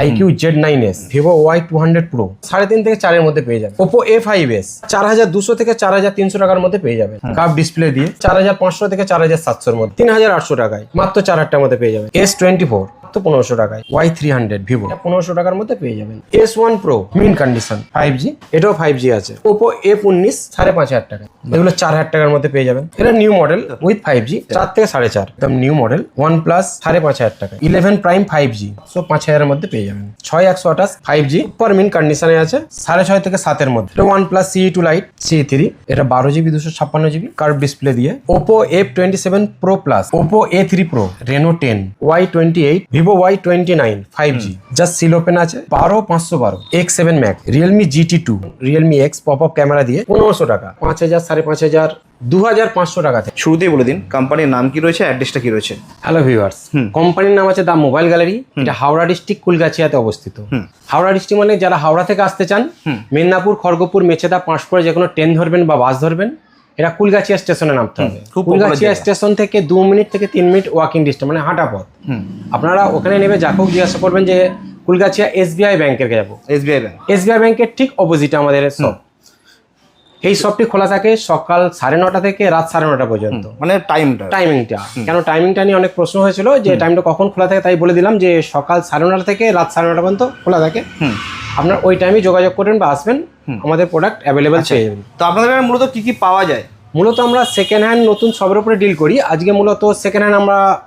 IQOO Z nine S. Vivo Y two hundred pro. সাড়ে তিন থেকে চারের মধ্যে পেয়ে যাবে। Oppo A five S. চার হাজার দুশো থেকে চার হাজার তিনশো টাকার মধ্যে পেয়ে যাবে। কাপ ডিসপ্লে দিয়ে চার হাজার পাঁচশো থেকে চার হাজার সাতশোর মধ্যে। তিন হাজার আটশো টাকায়। মাত্র চার হাজার মধ্যে পেয়ে যাবে। S twenty four. তো পনেরোশো টাকায়। ওয়াই থ্রি হান্ড্রেড ভিভো পনেরোশো টাকার মধ্যে পেয়ে যাবেন। S one pro mint condition five G এটাও ফাইভ জি আছে। ওপো এফ উনিশ সাড়ে পাঁচ হাজার টাকা এগুলো চার হাজার টাকার মধ্যে পেয়ে যাবেন। এটা new model with five G চার থেকে সাড়ে চার। একদম নিউ মডেল ওয়ান প্লাস সাড়ে পাঁচ হাজার টাকা eleven prime five G so পাঁচ হাজারের মধ্যে পেয়ে যাবেন। ছয় একশো আঠাশ ফাইভ জি পর মিন কন্ডিশনে আছে সাড়ে ছয় থেকে সাতের মধ্যে। এটা OnePlus C two lite C three এটা বারো জিবি দুশো ছাপ্পান্ন জিবি কার্ভ ডিসপ্লে দিয়ে। Oppo F twenty seven pro plus Oppo A three pro Reno ten Y twenty eight Vivo Y twenty nine five G just seal open আছে বারো পাঁচশো বারো X seven max Realme GT two Realme X pop up camera দিয়ে পনেরোশো টাকা পাঁচ হাজার সাড়ে পাঁচ হাজার দু হাজার পাঁচশো টাকা থেকে। শুরুতেই বলে দিন কোম্পানির নাম কি রয়েছে অ্যাড্রেসটা কি রয়েছে? হ্যালো ভিউয়ার্স কোম্পানির নাম আছে দা মোবাইল গ্যালারি এটা হাওড়া ডিস্ট্রিক্ট কুলগাছিয়াতে অবস্থিত। হাওড়া ডিস্ট্রিক্ট মানে যারা হাওড়া থেকে আসতে চান মেদিনীপুর খড়গপুর মেছেদা পাঁশকুড়া যে কোনো ট্রেন ধরবেন বা বাস ধরবেন এটা কুলগাছিয়া স্টেশনে নামতে হবে। কুলগাছিয়া স্টেশন থেকে দু মিনিট থেকে তিন মিনিট ওয়াকিং ডিস্টেন্স মানে হাঁটা পথ। আপনারা ওখানে নেমে যাকেও জিজ্ঞাসা করবেন যে কুলগাছিয়া এসবিআই ব্যাংকের যাব। এসবিআই ব্যাংক এসবিআই ব্যাংকের ঠিক অপোজিটে আমাদের শপ এই শপটি খোলা থাকে সকাল সাড়ে নটা থেকে রাত সাড়ে নটা পর্যন্ত। মানে টাইমটা টাইমিংটা কেন টাইমিংটা নিয়ে অনেক প্রশ্ন হয়েছিল যে টাইমটা কখন খোলা থাকে তাই বলে দিলাম যে সকাল সাড়ে নটা থেকে রাত সাড়ে নটা পর্যন্ত খোলা থাকে। আপনার ওই টাইমে যোগাযোগ করবেন বা আসবেন। আমাদের প্রোডাক্ট অ্যাভেলেবেল পেয়ে যাবেন। তো আপনাদের মূলত কী কী পাওয়া যায়? মূলত আমরা সেকেন্ড হ্যান্ড নতুন সবের উপরে ডিল করি। আজকে মূলত সেকেন্ড হ্যান্ড আমরা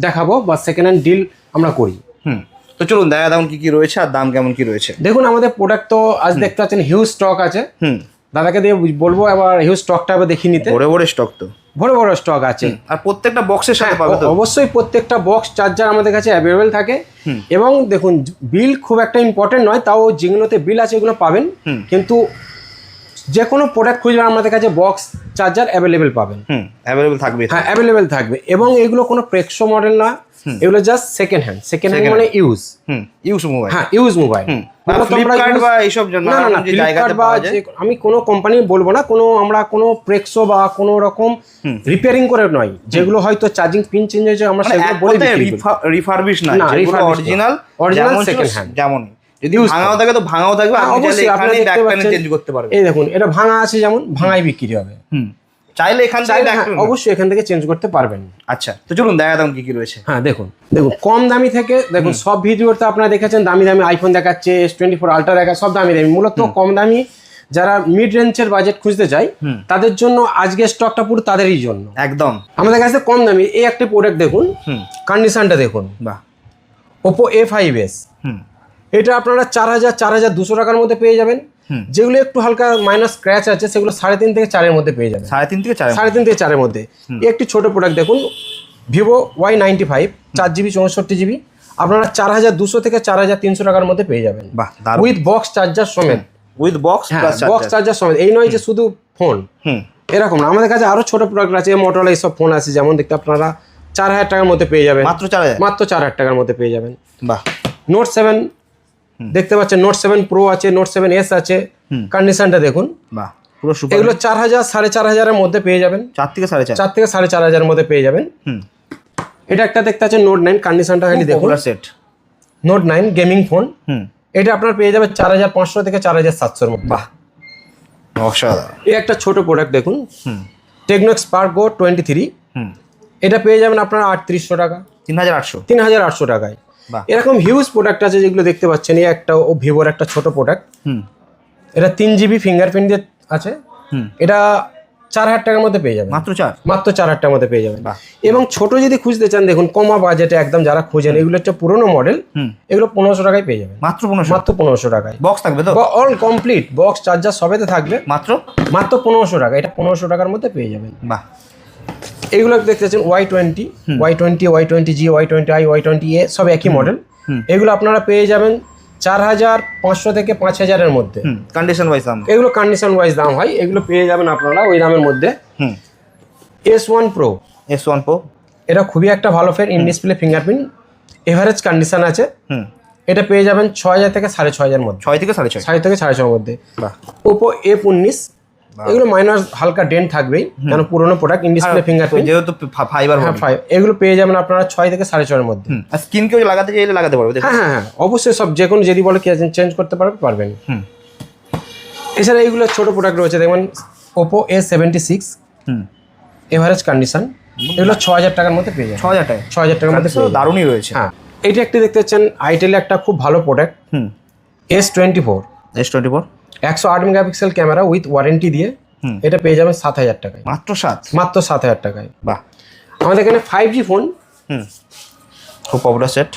দেখাবো বা সেকেন্ড হ্যান্ড ডিল আমরা করি। হুম। তো চলুন দেখা দাম কি কি রয়েছে আর দাম কেমন কি রয়েছে। দেখুন আমাদের প্রোডাক্ট তো আজ দেখতে পাচ্ছেন হিউজ স্টক আছে। হুম। দাদাকে দিয়ে বলব আবার হিউজ স্টকটা আবার দেখিয়ে নিতে। বড় বড় স্টক তো। বড় বড় স্টক আছে। আর প্রত্যেকটা বক্সের সাথে পাবে তো? অবশ্যই প্রত্যেকটা বক্স চার্জার আমাদের কাছে অ্যাভেলেবেল থাকে। এবং দেখুন বিল খুব একটা ইম্পর্টেন্ট নয় তাও যেগুলোতে বিল আছে এগুলো পাবেন। কিন্তু যে কোনো প্রোডাক্ট খুঁজবেন আমাদের কাছে বক্স চার্জার অ্যাভেলেবেল পাবেন। হুম অ্যাভেলেবল থাকবে। হ্যাঁ অ্যাভেলেবেল থাকবে। এবং এগুলো কোনো প্রেক্সো মডেল না এগুলো just second hand second hand মানে ইউজ ইউজ মোবাইল হ্যাঁ ইউজ মোবাইল বা এইসব জন্য না না না যে ফ্লিপকার্ট জায়গাতে বা পাওয়া যায়। যে- আমি কোনো কোম্পানি বলব না কোনো আমরা কোনো প্রেক্সো বা কোনো রকম রিপেয়ারিং করে নয়। যেগুলো হয়তো চার্জিং পিন চেঞ্জ হয়েছে আমরা মানে সেগুলো বলে রিফারবিশ না। অরিজিনাল second ছিল hand. যেমন যদি ভাঙাও থাকে তো ভাঙাও থাকবে হ্যাঁ, আপনি চাইলে ব্যাক পাচ্ছেন। চেঞ্জ করতে পারবেন। এই দেখুন এটা ভাঙা আছে যেমন ভাঙাই বিক্রি হবে। হুম। চাইলে এখান থেকে হ্যাঁ, অবশ্যই এখান থেকে চেঞ্জ করতে পারবেন। আচ্ছা তো চলুন দেখা দাম কি কি রয়েছে? হ্যাঁ দেখুন দেখুন কম দামি থেকে দেখুন সব ভিডিওতে আপনারা দেখেছেন দামি দামি আইফোন দেখাচ্ছে এস টোয়েন্টি ফোর আলট্রা দেখা সব দামি দামি মূলত কম দামি। যারা মিড রেঞ্জের বাজেট খুঁজতে চায় তাদের জন্য আজকে স্টকটা পুরো তাদেরই জন্য। একদম। আমাদের কাছে কম দামি এই একটা প্রোডাক্ট দেখুন হুম। কন্ডিশনটা দেখুন। বাহ। ওপো এ ফাইভ এস হুম। এটা আপনারা চার হাজার চার হাজার দুশো টাকার মধ্যে পেয়ে যাবেন। যেগুলো একটু হালকা মাইনাস স্ক্র্যাচ আছে সেগুলো সাড়ে তিন থেকে চারের মধ্যে পেয়ে যাবেন সাড়ে তিন থেকে চার সাড়ে তিন থেকে চারের মধ্যে। একটি ছোট প্রোডাক্ট দেখুন ভিভো ওয়াই নাইনটি ফাইভ চার জিবি চৌষট্টি জিবি আপনারা চার হাজার দুশো থেকে চার হাজার তিনশো টাকার মধ্যে পেয়ে যাবেন। বাহ উইথ বক্স চার্জার সমেত। উইথ বক্স বক্স চার্জার সমেত। এই নয় যে শুধু ফোন হুম। এরকম না। আমাদের কাছে আরও ছোট প্রোডাক্ট আছে মোটরলা এইসব ফোন আছে যেমন দেখতে আপনারা চার হাজার টাকার মধ্যে পেয়ে যাবেন। মাত্র চার হাজার? মাত্র চার হাজার টাকার মধ্যে পেয়ে যাবেন। বাহ। নোট সেভেন দেখতে পাচ্ছেন নোট সেভেন প্রো আছে নোট সেভেন এস আছে। কন্ডিশনটা দেখুন। বাহ পুরো সুপার এগুলো চার হাজার সাড়ে চার হাজারের মধ্যে পেয়ে যাবেন। চার থেকে সাড়ে চার। চার থেকে সাড়ে চার হাজারের মধ্যে পেয়ে যাবেন। হুম। এটা একটা দেখতে পাচ্ছেন নোট নাইন কন্ডিশনটা খালি দেখুন। Set note nine gaming phone হুম। এটা আপনার পেয়ে যাবে চার হাজার পাঁচশো থেকে চার হাজার সাতশোর মধ্যে। বাহ। অসাধারণ। এই একটা ছোট প্রোডাক্ট দেখুন। হুম। Tecno Spark Go twenty three হুম। এটা পেয়ে যাবেন আপনার আটত্রিশশো টাকা। তিন হাজার আটশো। তিন হাজার আটশো টাকায়। এরকম হিউজ প্রোডাক্ট আছে যেগুলো দেখতে পাচ্ছেন এই একটা ও ভিভোর একটা ছোট প্রোডাক্ট এটা তিন জিবি ফিঙ্গারপ্রিন্ট দিয়ে আছে। হুম। এটা চার হাজার টাকার মধ্যে পেয়ে যাবেন। মাত্র চার? মাত্র চার হাজার টাকার মধ্যে পেয়ে যাবেন। এবং ছোট যদি খুঁজতে চান দেখুন কমা বাজেটে একদম যারা খুঁজেন এগুলো হচ্ছে পুরোনো মডেল হুম। এগুলো পনেরোশো টাকায় পেয়ে যাবেন। মাত্র পনেরোশো মাত্র পনেরোশো টাকায়। বক্স থাকবে তো? অল কমপ্লিট বক্স চার্জার সবেতে থাকবে। মাত্র? মাত্র পনেরোশো টাকা। এটা পনেরোশো টাকার মধ্যে পেয়ে যাবেন। বাহ। এইগুলো দেখতে পাচ্ছেন Y twenty Y twenty Y twenty G Y twenty I Y twenty A সব একই মডেল এগুলো আপনারা পেয়ে যাবেন চার হাজার পাঁচশো থেকে পাঁচ হাজারের মধ্যে। কন্ডিশন ওয়াইজ দাম। এগুলো কন্ডিশন ওয়াইজ দাম হয় এগুলো পেয়ে যাবেন আপনারা ওই দামের মধ্যে। S one pro S one pro এটা খুবই একটা ভালো ফের in display fingerprint average condition আছে। এটা পেয়ে যাবেন ছ হাজার থেকে সাড়ে ছ হাজার মধ্যে। ছয় থেকে সাড়ে ছয়। সাড়ে থেকে সাড়ে ছয়ের মধ্যে। ওপো এফ উনিশ এগুলো মাইনার হালকা ডেন্ট থাকবেই কেন পুরোনো প্রোডাক্ট ইন ডিসপ্লে ফিঙ্গারপ্রিন্ট যেহেতু ফাইবার হ্যাঁ ফাইভ এগুলো পেয়ে যাবেন আপনারা ছয় থেকে সাড়ে ছয়ের মধ্যে। আর স্কিন কেউ লাগাতে চাইলে লাগাতে পারবে হ্যাঁ হ্যাঁ হ্যাঁ অবশ্যই সব যে কোনো যদি বলে চেঞ্জ করতে পারবে পারবেন। এছাড়া এইগুলো ছোট প্রোডাক্ট রয়েছে দেখবেন ওপো এ সেভেন্টি সিক্স হুম। এভারেজ কন্ডিশন এগুলো ছ হাজার টাকার মধ্যে পেয়ে যাবেন। ছ হাজার টাকা ছ হাজার টাকার মধ্যে দারুণই রয়েছে। হ্যাঁ এইটা একটি দেখতে পাচ্ছেন আইটেল একটা খুব ভালো প্রোডাক্ট হুম। S twenty four S twenty four একশো আট মেগাপিক্সেল ক্যামেরা উইথ ওয়ারেন্টি দিয়ে। এটা পেয়ে যাবেন সাত হাজার টাকায়। মাত্র সাত? মাত্র সাত হাজার টাকায়। বাহ। আমাদের এখানে ফাইভ জি ফোন হুম। খুব পপুলার সেট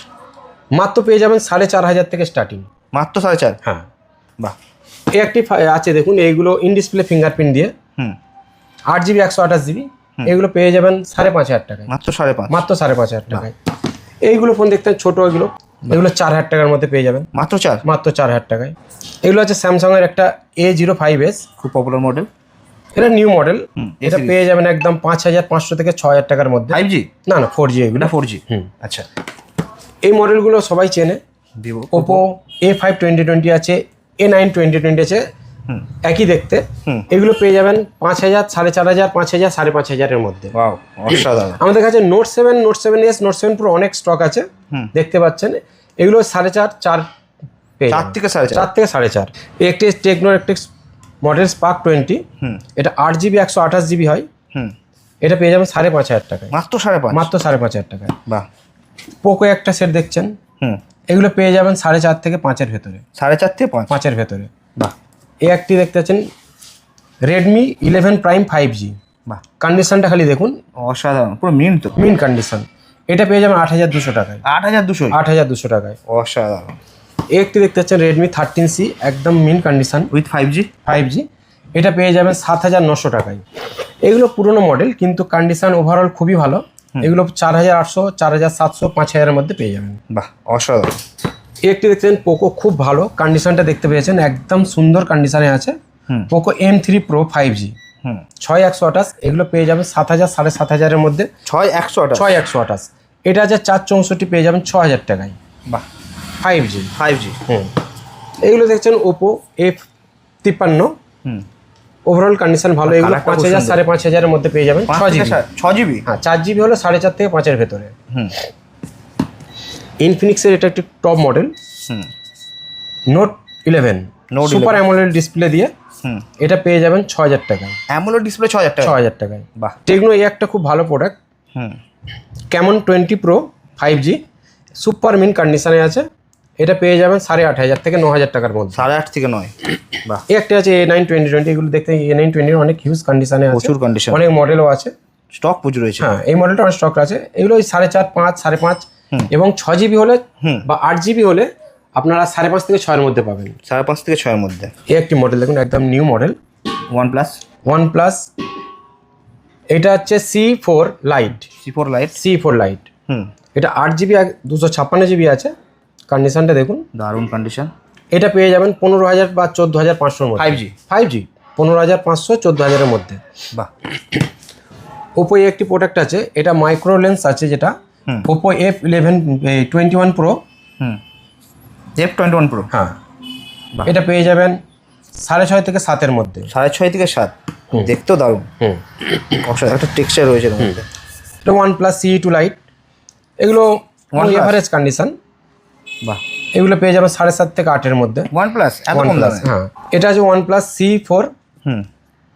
মাত্র পেয়ে যাবেন সাড়ে চার হাজার থেকে স্টার্টিং মাত্র সাড়ে চার? হ্যাঁ। বাহ। এই একটি আছে দেখুন এইগুলো ইন ডিসপ্লে ফিঙ্গারপ্রিন্ট দিয়ে। হুম। আট জিবি একশো আঠাশ জিবি। এগুলো পেয়ে যাবেন সাড়ে পাঁচ হাজার টাকায়। মাত্র সাড়ে পাঁচ। মাত্র সাড়ে পাঁচ হাজার টাকায়। এইগুলো ফোন দেখতেন ছোট এগুলো। এগুলো চার হাজার টাকার মধ্যে পেয়ে যাবেন। মাত্র চার? মাত্র চার হাজার টাকায়। এগুলো হচ্ছে স্যামসাং এর একটা এ জিরো ফাইভ এস খুব পপুলার মডেল এটা নিউ মডেল এটা পেয়ে যাবেন একদম পাঁচ হাজার পাঁচশো থেকে ছ হাজার টাকার মধ্যে। ফাইভ জি না না ফোর জি এগুলো। ফোর জি হুম। আচ্ছা। এই মডেলগুলো সবাই চেনে। Vivo Oppo A five twenty twenty আছে এ নাইন টোয়েন্টি টোয়েন্টি আছে একই দেখতে। এগুলো পেয়ে যাবেন পাঁচ হাজার সাড়ে চার হাজার পাঁচ হাজার সাড়ে পাঁচ হাজারের মধ্যে। ওয়াও অসাধারণ। আমাদের কাছে note seven note seven S note seven pro অনেক স্টক আছে। হুম। দেখতে পাচ্ছেন। এগুলো সাড়ে চার চার চার থেকে সাড়ে চার। চার থেকে সাড়ে চার। একটি টেকনোর একটি মডেল স্পার্ক টোয়েন্টি হুম। এটা আট জিবি একশো আঠাশ জিবি হয়। হুম। এটা পেয়ে যাবেন সাড়ে পাঁচ হাজার টাকায়। মাত্র সাড়ে পাঁচ। মাত্র সাড়ে পাঁচ হাজার টাকায়। বাহ। পোকো একটা সেট দেখছেন। হুম। এগুলো পেয়ে যাবেন সাড়ে চার থেকে পাঁচের ভেতরে। সাড়ে চার থেকে পাঁচ। পাঁচের ভেতরে। বাহ। এই একটি দেখতে পাচ্ছেন Redmi eleven prime five G বাহ। কন্ডিশনটা খালি দেখুন। অসাধারণ পুরো মিন তো। মিন কন্ডিশন এটা পেয়ে যাবেন আট হাজার দুশো টাকায়। আট হাজার দুশো। আট হাজার দুশো টাকায়। অসাধারণ। এই একটি দেখতে পাচ্ছেন রেডমি থার্টিন সি একদম mint condition with five G five G এটা পেয়ে যাবেন সাত হাজার নশো টাকায়। এগুলো পুরনো মডেল কিন্তু কন্ডিশন ওভারঅল খুবই ভালো। এগুলো চার হাজার আটশো চার হাজার সাতশো পাঁচ হাজারের মধ্যে পেয়ে যাবেন। বাহ অসাধারণ। একটি দেখছেন পোকো খুব ভালো কন্ডিশনটা দেখতে পেয়েছেন একদম সুন্দর কন্ডিশনে আছে। Poco M three pro five G হুম। ছয় একশো আঠাশ এগুলো পেয়ে যাবেন সাত হাজার সাড়ে সাত হাজারের মধ্যে। ছয় একশো আঠাশ। ছয় একশো আঠাশ। এটা আছে চার চৌষট্টি পেয়ে যাবেন ছ হাজার টাকায়। বাহ। ফাইভ জি ফাইভ জি হুম। এগুলো দেখছেন ওপো এফ তিপ্পান্ন। ওভারঅল কন্ডিশন ভালো এগুলো পাঁচ হাজার সাড়ে পাঁচ হাজারের মধ্যে পেয়ে যাবেন ছ জিবি ছ জিবি হ্যাঁ চার জিবি হলো সাড়ে চার থেকে পাঁচের ভেতরে। হুম। ইনফিনিক্সের এটা একটি টপ মডেল হুম। Note eleven super AMOLED display দিয়ে হুম। এটা পেয়ে যাবেন ছ হাজার টাকায়। অ্যামোলো ডিসপ্লে ছ হাজার টাকা ছ টাকা হাজার টাকায়। বাহ। টেকনো এই একটা খুব ভালো প্রোডাক্ট হুম। Camon twenty pro five G super mint কন্ডিশনে আছে। এটা পেয়ে যাবেন সাড়ে আট হাজার থেকে ন হাজার টাকার মধ্যে। সাড়ে আট থেকে নয়। বাহ। এই একটা আছে এ নাইন টোয়েন্টি টোয়েন্টি এগুলো দেখতে এ নাইন টোয়েন্টির অনেক হিউজ কন্ডিশনে আছে। প্রচুর কন্ডিশন অনেক মডেলও আছে। স্টক প্রচুর রয়েছে। হ্যাঁ এই মডেলটা অনেক স্টক আছে। এগুলো ওই সাড়ে চার পাঁচ সাড়ে পাঁচ এবং ছ জিবি হলে। বা আট জিবি হলে আপনারা সাড়ে পাঁচ থেকে ছয়ের মধ্যে পাবেন। সাড়ে পাঁচ থেকে ছয়ের মধ্যে। এই একটি মডেল দেখুন একদম new model OnePlus OnePlus এটা হচ্ছে C four lite C four lite C four lite হুম। এটা আট জিবি দুশো ছাপ্পান্ন জিবি আছে। কন্ডিশনটা দেখুন। দারুণ কন্ডিশন এটা পেয়ে যাবেন পনেরো হাজার বা চোদ্দ হাজার পাঁচশোর মধ্যে। ফাইভ জি ফাইভ জি পনেরো হাজার পাঁচশো চোদ্দ হাজারের মধ্যে। বাহ। ওপো একটি প্রোডাক্ট আছে এটা মাইক্রো লেন্স আছে যেটা। Oppo F eleven twenty one pro হুম। এফ টোয়েন্টি ওয়ান প্রো হ্যাঁ এটা পেয়ে যাবেন সাড়ে ছয় থেকে সাতের মধ্যে। সাড়ে ছয় থেকে সাত। দেখতেও দারুণ। হুম। একটা টেক্সচার রয়েছে এর মধ্যে। এটা one plus C two lite এগুলো? এভারেজ কন্ডিশন বাহ। এগুলো পেয়ে যাবেন সাড়ে সাত থেকে আটের মধ্যে। ওয়ান প্লাস এত ওয়ান কম প্লাস হ্যাঁ। এটা আছে ওয়ান প্লাস সি ফোর হুম।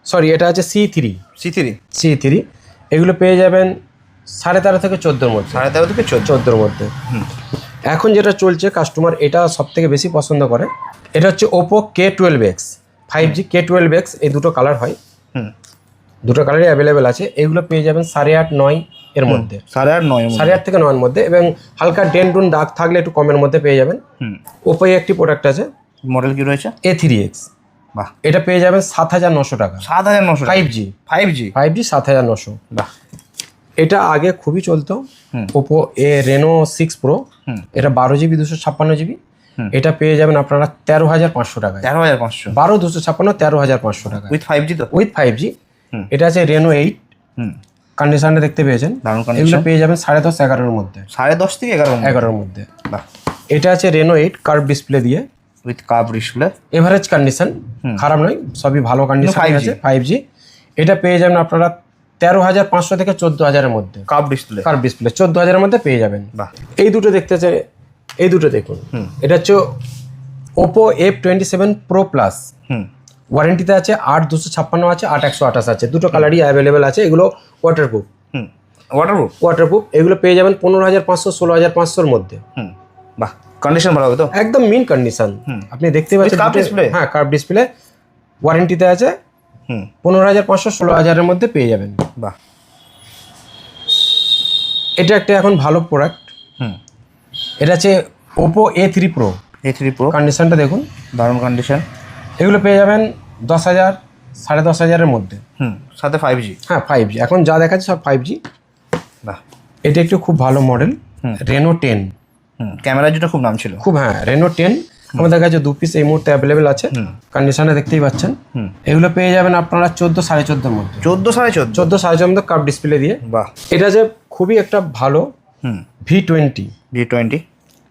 সরি এটা আছে C three C three C three এগুলো পেয়ে যাবেন সাড়ে তেরো থেকে চোদ্দোর মধ্যে। সাড়ে তেরো থেকে চোদ্দোর মধ্যে। এখন যেটা চলছে কাস্টমার এটা সব থেকে বেশি পছন্দ করে এটা হচ্ছে Oppo K twelve X five G K twelve X এই দুটো কালার হয়। হুম। দুটো কালারই অ্যাভেলেবেল আছে। এগুলো পেয়ে যাবেন সাড়ে আট নয় এর মধ্যে। সাড়ে আট নয় সাড়ে আট থেকে নয়ের মধ্যে এবং হালকা ডেন ডুন দাগ থাকলে একটু কমের মধ্যে পেয়ে যাবেন। হুম। ওপোয় একটি প্রোডাক্ট আছে। মডেল কি রয়েছে? এ থ্রি এক্স বাহ। এটা পেয়ে যাবেন সাত হাজার নশো টাকা। সাত হাজার নশো five G five G five G সাত হাজার নশো। বাহ। এটা আগে খুবই চলতো। Oppo A Reno six pro. এটা বারো জিবি দুশো ছাপ্পান্ন জিবি এটা পেয়ে যাবেন আপনারা তেরো হাজার পাঁচশো টাকা তেরো হাজার পাঁচশো। বারো দুশো ছাপ্পান্ন তেরো হাজার পাঁচশো টাকা উইথ ফাইভ জি তো? উইথ ফাইভ জি এটা আছে রেনো এইট হুম। কন্ডিশনটা দেখতে পেয়েছেন। এগুলো পেয়ে যাবেন সাড়ে দশ এগারোর মধ্যে। সাড়ে দশ থেকে এগারো এগারোর মধ্যে। এটা আছে রেনো এইট কার্ভ ডিসপ্লে দিয়ে। With curve display average condition খারাপ নয় সবই ভালো কন্ডিশন 5G আছে ফাইভ জি এটা পেয়ে যাবেন আপনারা তেরো হাজার পাঁচশো থেকে চোদ্দ হাজারের মধ্যে। কাপ ডিসপ্লে কার ডিসপ্লে চোদ্দ হাজারের মধ্যে পেয়ে যাবেন। বাহ। এই দুটো দেখতে চাই এই দুটো দেখুন। এটা হচ্ছে Oppo F twenty seven pro plus হুম। ওয়ারেন্টিতে আছে আট দুশো ছাপ্পান্ন আছে আট একশো আঠাশ আছে। দুটো কালারই অ্যাভেলেবেল আছে এগুলো ওয়াটারপ্রুফ হুম। ওয়াটারপ্রুফ ওয়াটারপ্রুফ এগুলো পেয়ে যাবেন পনেরো হাজার পাঁচশো ষোলো হাজার পাঁচশোর মধ্যে। বাহ কন্ডিশন ভালো হবে তো? একদম মিন কন্ডিশন আপনি দেখতে পাচ্ছেন হ্যাঁ কার্ভ ডিসপ্লে ওয়ারেন্টিতে আছে পনেরো হাজার পাঁচশো ষোলো হাজারের মধ্যে পেয়ে যাবেন। বাহ। এটা একটা এখন ভালো প্রোডাক্ট হুম। এটা হচ্ছে Oppo A three pro A three pro কন্ডিশনটা দেখুন। দারুণ কন্ডিশন এগুলো পেয়ে যাবেন দশ হাজার সাড়ে দশ হাজারের মধ্যে। হুম সাথে ফাইভ জি হ্যাঁ ফাইভ জি এখন যা দেখাচ্ছে সব ফাইভ জি বাহ। এটা একটু খুব ভালো মডেল রেনো টেন হুম ক্যামেরার যেটা খুব নাম ছিল। খুব হ্যাঁ রেনো টেন আমাদের কাছে দু পিস এই মুহূর্তে অ্যাভেলেবেল আছে। কন্ডিশনে দেখতেই পাচ্ছেন। এগুলো পেয়ে যাবেন আপনারা চোদ্দ সাড়ে চোদ্দোর মধ্যে। চোদ্দ সাড়ে চোদ্দ? চোদ্দ সাড়ে মধ্যে কাপ ডিসপ্লে দিয়ে। বাহ। এটা যে খুবই একটা ভালো হুম। V twenty G twenty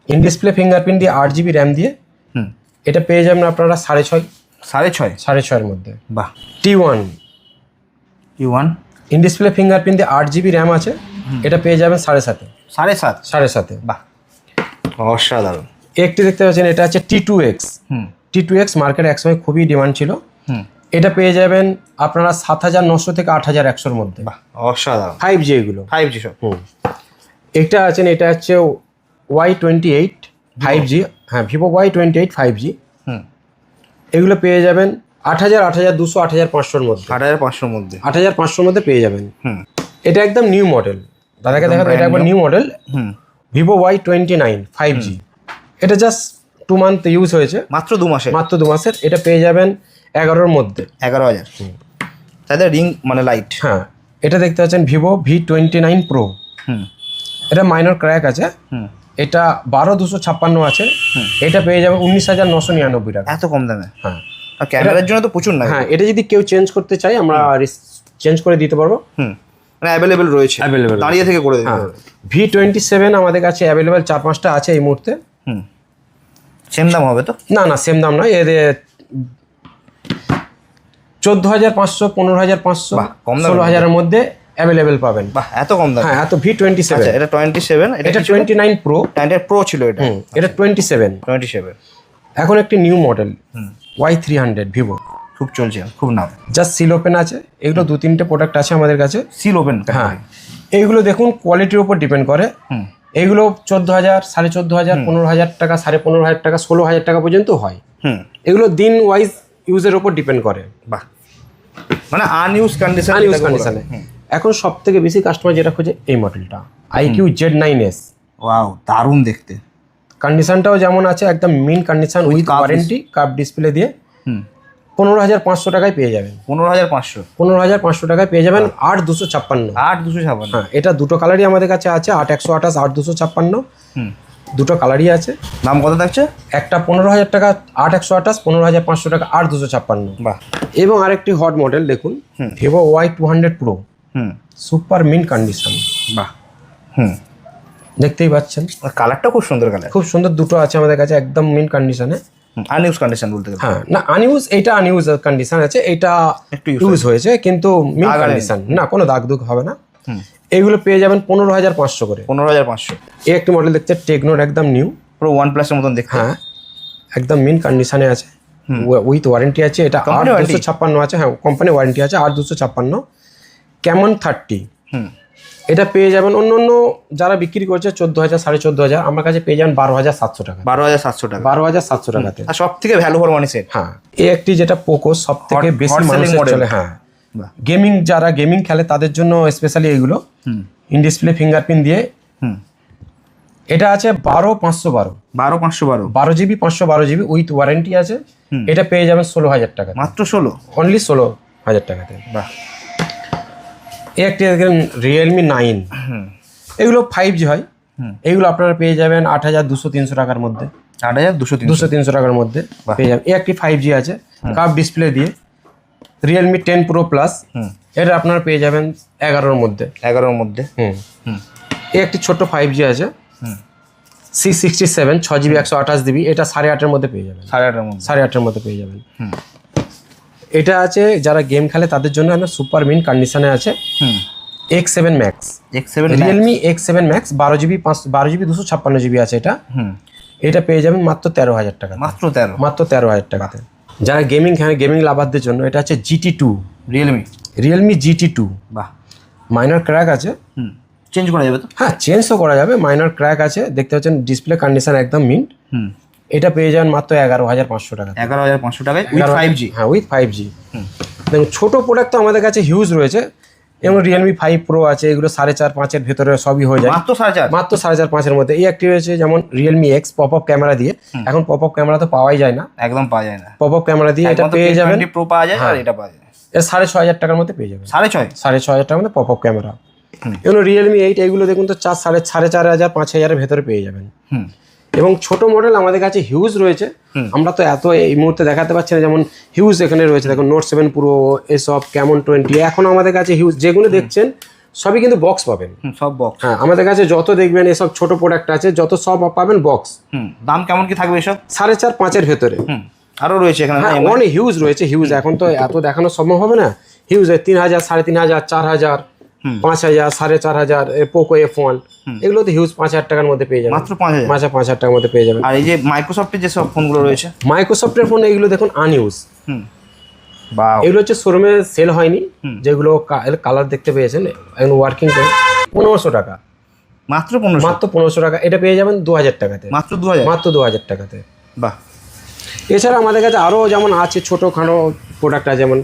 in display fingerprint দিয়ে আট জিবি র্যাম দিয়ে। হুম। এটা পেয়ে যাবেন আপনারা সাড়ে ছয়। সাড়ে ছয়? সাড়ে ছয়ের মধ্যে। বাহ। T one T one in display fingerprint দিয়ে আট জিবি র্যাম আছে। এটা পেয়ে যাবেন সাড়ে সাতে। সাড়ে সাত? সাড়ে সাতে। বাহ। অসাধারণ। একটি দেখতে পাচ্ছেন এটা আছে টি টু এক্স হুম। টি টু এক্স মার্কেটে একসময় খুবই ডিমান্ড ছিল। এটা পেয়ে যাবেন আপনারা সাত হাজার নশো থেকে আট হাজার একশোর মধ্যে। অসাধারণ। ফাইভ জি এগুলো। ফাইভ জি সব। হুম। এটা আছেন এটা হচ্ছে Y twenty eight five G হ্যাঁ Vivo Y twenty eight five G এগুলো পেয়ে যাবেন আট হাজার আট হাজার দুশো আট হাজার পাঁচশোর মধ্যে। আট হাজার পাঁচশোর মধ্যে। আট হাজার পাঁচশোর মধ্যে পেয়ে যাবেন। এটা একদম নিউ মডেল দাদাকে দেখা এটা একবার নিউ মডেল হুম। Vivo Y twenty nine five G এটা জাস্ট টু মান্থ ইউজ হয়েছে। মাত্র দু মাসে মাত্র দু মাসের। এটা পেয়ে যাবেন এগারোর মধ্যে। এগারো হাজার। তাদের রিং মানে লাইট হ্যাঁ এটা দেখতে পাচ্ছেন Vivo V twenty nine pro হুম। এটা মাইনর ক্র্যাক আছে। হুম। এটা বারো দুশো ছাপ্পান্ন আছে। এটা পেয়ে যাবে উনিশ হাজার নশো নিরানব্বই টাকা। এত কম দামে? হ্যাঁ। আর ক্যামেরার জন্য তো প্রচুর না হ্যাঁ এটা যদি কেউ চেঞ্জ করতে চাই আমরা চেঞ্জ করে দিতে পারব। হুম। মানে অ্যাভেলেবেল রয়েছে। Available দাঁড়িয়ে থেকে করে হ্যাঁ। ভি টোয়েন্টি সেভেন আমাদের কাছে অ্যাভেলেবেল চার পাঁচটা আছে এই মুহূর্তে। হুম। সেম দাম হবে তো? না না সেম দাম নয়। এর চোদ্দ হাজার পাঁচশো পনেরো হাজার পাঁচশো কম ষোলো হাজারের মধ্যে অ্যাভেলেবেল পাবেন। বাহ এত কম দাম? হ্যাঁ এত ভি টোয়েন্টি সেভেন আচ্ছা এটা টোয়েন্টি সেভেন এটা এটা twenty nine pro twenty pro ছিল এটা। এটা টোয়েন্টি সেভেন টোয়েন্টি সেভেন এখন একটি new model Y three hundred Vivo খুব চলছে খুব নাম। জাস্ট সিল ওপেন আছে। এগুলো দু তিনটে প্রোডাক্ট আছে আমাদের কাছে। সিল ওপেন হ্যাঁ। এইগুলো দেখুন কোয়ালিটির উপর ডিপেন্ড করে। হুম। এইগুলো চোদ্দ হাজার সাড়ে চোদ্দ হাজার পনেরো হাজার টাকা সাড়ে পনেরো হাজার টাকা ষোলো হাজার টাকা পর্যন্ত হয়। হুম। এগুলো দিন ওয়াইজ ইউজের ওপর ডিপেন্ড করে। বাহ। মানে আনইউজ কন্ডিশন আনইউজ কন্ডিশনে এখন সব থেকে বেশি কাস্টমার যেটা খোঁজে এই মডেলটা iQOO Z nine S wow দারুণ দেখতে। কন্ডিশনটাও যেমন আছে একদম mint condition with warranty curve display দিয়ে। হুম। পনেরো হাজার পাঁচশো টাকায় পেয়ে যাবেন। পনেরো হাজার পাঁচশো। পনেরো হাজার পাঁচশো টাকায় পেয়ে যাবেন আট দুশো ছাপ্পান্ন। আট দুশো ছাপান্ন হ্যাঁ এটা দুটো কালারই আমাদের কাছে আছে আট একশো আঠাশ আট দুশো ছাপ্পান্ন। হুম। দুটো কালারই আছে। দাম কত থাকছে? একটা পনেরো হাজার টাকা আট একশো আঠাশ পনেরো হাজার পাঁচশো টাকা আট দুশো ছাপ্পান্ন। বাহ। এবং আরেকটি হট মডেল দেখুন Vivo Y two hundred pro হুম। সুপার মিন কন্ডিশন বাহ। হুম। দেখতেই পাচ্ছেন। আর কালারটা খুব সুন্দর কালার খুব সুন্দর দুটো আছে আমাদের কাছে একদম মিন কন্ডিশনে আনইউজ কন্ডিশন বলতে গেলে। হ্যাঁ না আনইউজ এইটা আনইউজ কন্ডিশন আছে এটা একটু ইউজ হয়েছে। কিন্তু মিন দাগ কন্ডিশন না কোনো দাগ দুগ হবে না। এইগুলো পেয়ে যাবেন পনেরো হাজার পাঁচশো করে। পনেরো হাজার পাঁচশো। এই একটি মডেল দেখতে টেকনোর একদম নিউ পুরো ওয়ান প্লাসের মতন দেখতে। হ্যাঁ একদম মিন কন্ডিশনে আছে। উইথ ওয়ারেন্টি আছে এটা আট দুশো ছাপ্পান্ন আছে হ্যাঁ কোম্পানি ওয়ারেন্টি আছে আট দুশো ছাপ্পান্ন। কেমন থার্টি হুম। এটা পেয়ে যাবেন অন্য অন্য যারা বিক্রি করছে চোদ্দ হাজার সাড়ে চোদ্দ হাজার আমার কাছে পেয়ে যাবেন বারো হাজার সাতশো টাকা। বারো হাজার সাতশো টাকা। বারো হাজার সাতশো টাকাতে আর সব থেকে ভ্যালু ফর মানি সেট হ্যাঁ এই একটি যেটা পোকো সব থেকে বেশি মানুষের চলে হ্যাঁ। গেমিং যারা গেমিং খেলে তাদের জন্য স্পেশালি এগুলো। হুম। ইন ডিসপ্লে ফিঙ্গারপ্রিন্ট দিয়ে। হুম। এটা আছে বারো পাঁচশো বারো। বারো পাঁচশো বারো। বারো জিবি পাঁচশো বারো জিবি উইথ ওয়ারেন্টি আছে। এটা পেয়ে যাবেন ষোলো হাজার টাকা মাত্র ষোলো? অনলি ষোলো হাজার টাকাতে বাহ। একটি দেখেন রিয়েলমি নাইন এগুলো ফাইভ জি হয়। এগুলো আপনারা পেয়ে যাবেন আট হাজার দুশো তিনশো টাকার মধ্যে। আট হাজার দুশো দুশো তিনশো টাকার মধ্যে পেয়ে যাবেন। একটি ফাইভ জি আছে। কাপ ডিসপ্লে দিয়ে। রিয়েলমি টেন প্রো প্লাস এটা আপনারা পেয়ে যাবেন এগারোর মধ্যে। এগারোর মধ্যে। হুম। একটি ছোট ফাইভ জি আছে। সিক্স সিক্সটি সেভেন ছ জিবি একশো আঠাশ জিবি এটা সাড়ে আটের মধ্যে পেয়ে যাবেন। সাড়ে আটের মধ্যে। সাড়ে আটের মধ্যে পেয়ে যাবেন। এটা আছে যারা গেম খেলে তাদের জন্য একটা সুপার মিন কন্ডিশনে আছে হুম। X seven max X seven Realme X seven max বারো জিবি পাঁচ বারো জিবি দুশো ছাপ্পান্ন জিবি আছে এটা। হুম। এটা পেয়ে যাবেন মাত্র তেরো হাজার টাকা। মাত্র তেরো। মাত্র তেরো হাজার টাকাতে। যারা গেমিং খেলে গেমিং লাভারদের জন্য এটা হচ্ছে GT two Realme Realme GT two বাহ। মাইনর ক্র্যাক আছে। হুম। চেঞ্জ করা যাবে তো? হ্যাঁ চেঞ্জও করা যাবে। মাইনর ক্র্যাক আছে। দেখতে পাচ্ছেন ডিসপ্লে কন্ডিশন একদম মিন্ট হুম। এটা পেয়ে যাবেন মাত্র এগারো হাজার পাঁচশো টাকা। এগারো হাজার পাঁচশো টাকায় উইথ ফাইভ জি হ্যাঁ উইথ ফাইভ জি দেখুন ছোটো প্রোডাক্ট তো আমাদের কাছে হিউজ রয়েছে। এবং রিয়েলমি ফাইভ প্রো আছে এগুলো সাড়ে চার পাঁচের ভেতরে সবই হয়ে যায়। মাত্র সাড়ে চার? মাত্র সাড়ে চার পাঁচের মধ্যে। এই একটি রয়েছে যেমন Realme X pop up camera দিয়ে এখন পপ আপ ক্যামেরা তো পাওয়াই যায় না। একদম পাওয়া যায় না। পপ আপ ক্যামেরা দিয়ে এটা পেয়ে যাবেন। প্রো পাওয়া যায় আর এটা পাওয়া যায়। এটা সাড়ে ছ হাজার টাকার মধ্যে পেয়ে যাবেন। সাড়ে ছয়? সাড়ে ছ হাজার টাকার মধ্যে পপ আপ ক্যামেরা। এগুলো রিয়েলমি এইট এগুলো দেখুন তো চার সাড়ে সাড়ে চার হাজার পাঁচ হাজারের ভেতরে পেয়ে যাবেন। হুম। এবং ছোট মডেল আমাদের কাছে হিউজ রয়েছে। আমরা তো এত এই মুহূর্তে দেখাতে পারছি না যেমন হিউজ এখানে রয়েছে। দেখুন নোট সেভেন পুরো এসব কেমন টোয়েন্টি এখন আমাদের কাছে হিউজ যেগুলো দেখছেন সবই কিন্তু বক্স পাবেন। সব বক্স হ্যাঁ আমাদের কাছে যত দেখবেন এসব ছোট প্রোডাক্ট আছে যত সব পাবেন বক্স দাম কেমন কি থাকবে এসব? সাড়ে চার পাঁচের ভেতরে। হুম আরও রয়েছে এখানে হ্যাঁ অনেক হিউজ রয়েছে হিউজ এখন তো এত দেখানো সম্ভব হবে না। হিউজ তিন হাজার সাড়ে তিন হাজার চার হাজার। পাঁচ হাজার সাড়ে চার হাজার পোকো এফ ওয়ান এগুলো তো হিউজ পাঁচ হাজার টাকার মধ্যে পেয়ে যাবেন। মাত্র পাঁচ হাজার? পাঁচ হাজার পাঁচ হাজার টাকার মধ্যে পেয়ে যাবেন। আর এই যে মাইক্রোসফটের যে সব ফোনগুলো রয়েছে? মাইক্রোসফটের ফোন এগুলো দেখুন আনইউজ বা এগুলো হচ্ছে শোরুমে সেল হয়নি। যেগুলো কালার দেখতে পেয়েছেন? এখন ওয়ার্কিং পনেরোশো টাকা। মাত্র পনেরোশো? মাত্র পনেরোশো টাকা। এটা পেয়ে যাবেন দু হাজার টাকাতে। মাত্র দু হাজার? মাত্র দু হাজার টাকাতে। বাহ। এছাড়া আমাদের কাছে আরও যেমন আছে ছোটোখাটো প্রোডাক্ট আছে যেমন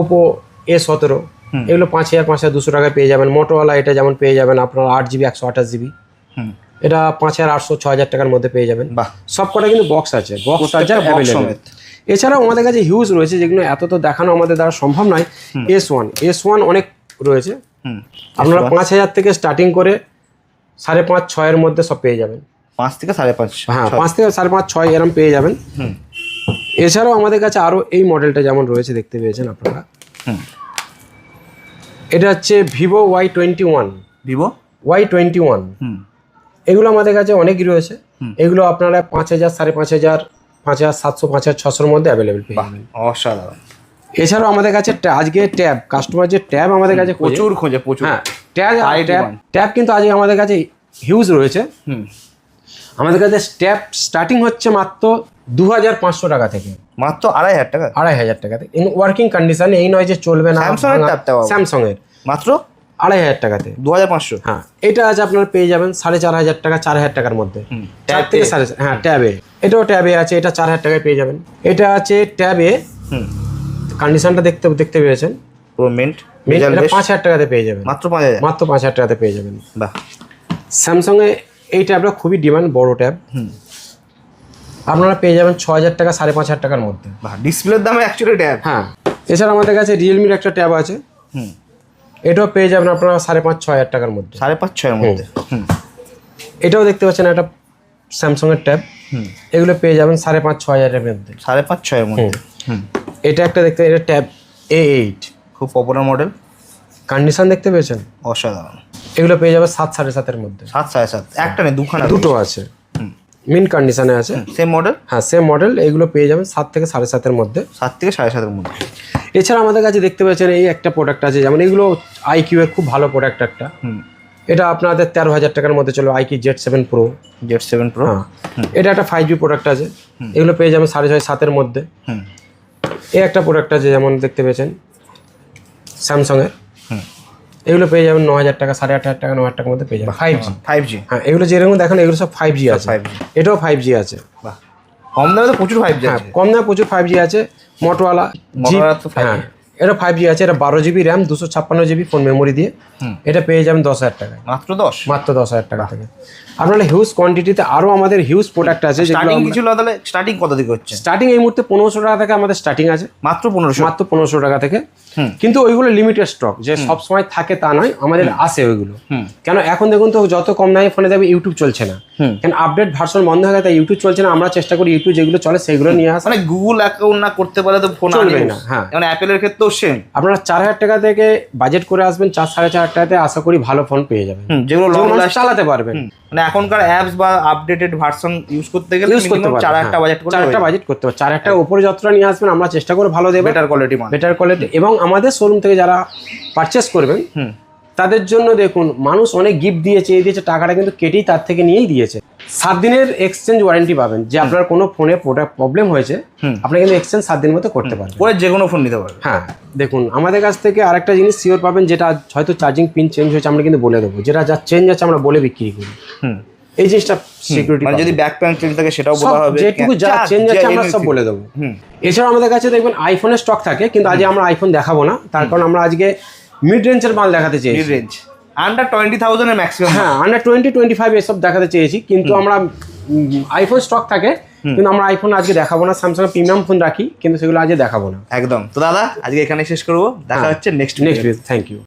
ওপো এ সতেরো। এগুলো পাঁচ হাজার পাঁচ হাজার দুশো টাকায় পেয়ে যাবেন। মোটোওয়ালা এটা যেমন পেয়ে যাবেন আপনার আট জিবি একশো আঠাশ জিবি এটা পাঁচ হাজার আটশো ছ হাজার টাকার মধ্যে পেয়ে যাবেন। বাহ। সব কটা কিন্তু বক্স আছে। বক্স চার্জার অ্যাভেলেবেল এছাড়াও আমাদের কাছে হিউজ রয়েছে যেগুলো এত তো দেখানো আমাদের দ্বারা সম্ভব নয়। এস ওয়ান এস ওয়ান অনেক রয়েছে। আপনারা পাঁচ হাজার থেকে স্টার্টিং করে সাড়ে পাঁচ ছয়ের মধ্যে সব পেয়ে যাবেন। পাঁচ থেকে সাড়ে পাঁচ হ্যাঁ পাঁচ থেকে সাড়ে পাঁচ ছয় এরম পেয়ে যাবেন। এছাড়াও আমাদের কাছে আরও এই মডেলটা যেমন রয়েছে দেখতে পেয়েছেন আপনারা। এটা হচ্ছে Vivo Y twenty one. Vivo? Y twenty one. এগুলো আমাদের কাছে অনেকই রয়েছে। এগুলো আপনারা পাঁচ হাজার সাড়ে পাঁচ হাজার পাঁচ হাজার সাতশো পাঁচ হাজার ছশোর মধ্যে অ্যাভেলেবেল পেয়ে যাবেন। অসাধারণ। এছাড়াও আমাদের কাছে আজকে ট্যাব কাস্টমার যে ট্যাব আমাদের কাছে প্রচুর খোঁজে প্রচুর। হ্যাঁ ট্যাব ট্যাব. ট্যাব কিন্তু আজকে আমাদের কাছে হিউজ রয়েছে। হুম। আমাদের কাছে ট্যাব স্টার্টিং হচ্ছে মাত্র দু হাজার পাঁচশো টাকা থেকে। মাত্র আড়াই হাজার টাকা। আড়াই হাজার টাকা। থেকে ওয়ার্কিং কন্ডিশন এই নয় যে চলবে না। এর। স্যামসং এর মাত্র? আড়াই হাজার টাকাতে। দু হাজার পাঁচশো। হ্যাঁ এটা আছে আপনারা পেয়ে যাবেন সাড়ে চার হাজার টাকা চার হাজার টাকার মধ্যে। চার থেকে সাড়ে হ্যাঁ ট্যাবে এটাও ট্যাবে আছে এটা চার হাজার টাকায় পেয়ে যাবেন। এটা আছে ট্যাবে কন্ডিশনটা দেখতে দেখতে পেয়েছেন। পুরো মিন্ট পাঁচ হাজার টাকাতে পেয়ে যাবেন। মাত্র পাঁচ হাজার। মাত্র পাঁচ হাজার টাকাতে পেয়ে যাবেন। বাহ। স্যামসংয়ে এই ট্যাবটা খুবই ডিমান্ড বড় ট্যাব হুম। আপনারা পেয়ে যাবেন ছ হাজার টাকা সাড়ে পাঁচ হাজার টাকার মধ্যে। ডিসপ্লের দাম অ্যাকচুয়ালি ট্যাব হ্যাঁ। এছাড়া আমাদের কাছে রিয়েলমির একটা ট্যাব আছে। হুম। এটাও পেয়ে যাবেন আপনারা সাড়ে পাঁচ ছ হাজার টাকার মধ্যে। সাড়ে পাঁচ ছয়ের মধ্যে। হুম। এটাও দেখতে পাচ্ছেন একটা স্যামসংয়ের ট্যাব হুম। এগুলো পেয়ে যাবেন সাড়ে পাঁচ ছ হাজারের মধ্যে। সাড়ে পাঁচ ছয়ের মধ্যে। হুম। এটা একটা দেখতে এটা ট্যাব এ এইট খুব পপুলার মডেল কন্ডিশন দেখতে পেয়েছেন? অসাধারণ। এগুলো পেয়ে যাবে সাত সাড়ে সাতের মধ্যে। সাত সাড়ে সাত। একটা নেই দুখানা দুটো আছে। মিন কন্ডিশনে আছে। সেম মডেল হ্যাঁ সেম মডেল এগুলো পেয়ে যাবেন সাত থেকে সাড়ে সাতের মধ্যে। সাত থেকে সাড়ে সাতের মধ্যে। এছাড়া আমাদের কাছে দেখতে পাচ্ছেন এই একটা প্রোডাক্ট আছে যেমন এগুলো আইকিউ এর খুব ভালো প্রোডাক্ট একটা। এটা আপনাদের তেরো হাজার টাকার মধ্যে চলো iQOO Z seven pro Z seven pro হ্যাঁ। এটা একটা ফাইভ জি প্রোডাক্ট আছে। এগুলো পেয়ে যাবেন সাড়ে ছয় সাতের মধ্যে। এই একটা প্রোডাক্ট আছে যেমন দেখতে পেয়েছেন স্যামসংয়ের এগুলো পেয়ে যাবেন ন হাজার টাকা সাড়ে আট হাজার টাকা ন হাজার টাকার মধ্যে পেয়ে যাবেন। ফাইভ জি ফাইভ জি হ্যাঁ এগুলো যেরকম দেখেন এগুলো সব ফাইভ জি আছে। 5G এটাও ফাইভ জি আছে। কম দামে তো প্রচুর ফাইভ জি হ্যাঁ আছে। কম দামে প্রচুর ফাইভ জি আছে। মোটোওয়ালা জি Motorola তো 5G হ্যাঁ এটা ফাইভ জি আছে এটা বারো জিবি র্যাম দুশো ছাপ্পান্ন জিবি ফোন মেমোরি দিয়ে। এটা পেয়ে যাবেন দশ হাজার টাকা মাত্র দশ? মাত্র দশ হাজার টাকা থেকে। আপনারা হিউজ কোয়ান্টিটিতে আরও আমাদের হিউজ প্রোডাক্ট আছে স্টার্টিং কিছু তাহলে স্টার্টিং কত দিকে হচ্ছে? স্টার্টিং এই মুহূর্তে পনেরোশো টাকা থেকে আমাদের স্টার্টিং আছে। মাত্র পনেরোশো? মাত্র পনেরোশো টাকা থেকে। কিন্তু ওইগুলো লিমিটেড স্টক যে সব সময় থাকে তা নয় আমাদের আসে ওইগুলো। কেন এখন দেখুন তো যত কম দামে ফোনে দেখবে ইউটিউব চলছে না। কেন আপডেট ভার্সন বন্ধ হয়ে গেছে ইউটিউব চলছে না আমরা চেষ্টা করি ইউটিউব যেগুলো চলে সেগুলো নিয়ে আসা মানে গুগল অ্যাকাউন্ট না করতে পারলে তো ফোন চলবে আনবে না, হ্যাঁ। মানে অ্যাপেলের ক্ষেত্রেও সেম আপনারা চার হাজার টাকা থেকে বাজেট করে আসবেন চার সাড়ে চার হাজার টাকাতে আশা করি ভালো ফোন পেয়ে যাবেন। যেগুলো লং লাস্ট চালাতে পারবেন। মানে এখনকার অ্যাপস বা আপডেটেড ভার্সন ইউজ করতে গেলে ইউজ করতে পারবেন চার একটা বাজেট করে চার একটা বাজেট করতে পারবেন চার একটা উপরে যতটা নিয়ে আসবেন আমরা চেষ্টা করে ভালো দেবো। বেটার কোয়ালিটি মান বেটার কোয়ালিটি এবং আমাদের শোরুম থেকে যারা পারচেস করবেন হুম। তাদের জন্য দেখুন মানুষ অনেক গিফট দিয়েছে এই দিয়েছে টাকাটা কিন্তু কেটেই তার থেকে নিয়েই দিয়েছে। সাত দিনের এক্সচেঞ্জ ওয়ারেন্টি পাবেন যে আপনার কোনো ফোনে প্রোডাক্ট প্রবলেম হয়েছে আপনি কিন্তু এক্সচেঞ্জ সাত দিনের মধ্যে করতে পারবেন। পরে যে কোনো ফোন নিতে পারবে হ্যাঁ দেখুন আমাদের কাছ থেকে আরেকটা জিনিস শিওর পাবেন যেটা হয়তো চার্জিং পিন চেঞ্জ হয়েছে আমরা কিন্তু বলে দেবো। যেটা যা চেঞ্জ আছে আমরা বলে বিক্রি করি। এই জিনিসটা সিকিউরিটি মানে যদি ব্যাক প্যান চেঞ্জ থাকে সেটাও বলা হবে। যেটুকু যা চেঞ্জ আছে আমরা সব বলে দেবো। এছাড়াও আমাদের কাছে দেখবেন আইফোনের স্টক থাকে কিন্তু আজকে আমরা আইফোন দেখাবো না। তার কারণ আমরা আজকে মিড রেঞ্জের মাল দেখাতে চেয়েছি। মিড রেঞ্জ আন্ডার টোয়েন্টি থাউজেন্ডের ম্যাক্সিমাম হ্যাঁ আন্ডার টোয়েন্টি টোয়েন্টি ফাইভ এসব দেখাতে চেয়েছি কিন্তু আমরা আইফোন স্টক থাকে কিন্তু আমরা আইফোন আজকে দেখাবো না স্যামসাং প্রিমিয়াম ফোন রাখি কিন্তু সেগুলো আজকে দেখাবো না। একদম। তো দাদা আজকে এখানে শেষ করব। দেখা হ্যাঁ। হচ্ছে নেক্সট নেক্সট থ্যাংক ইউ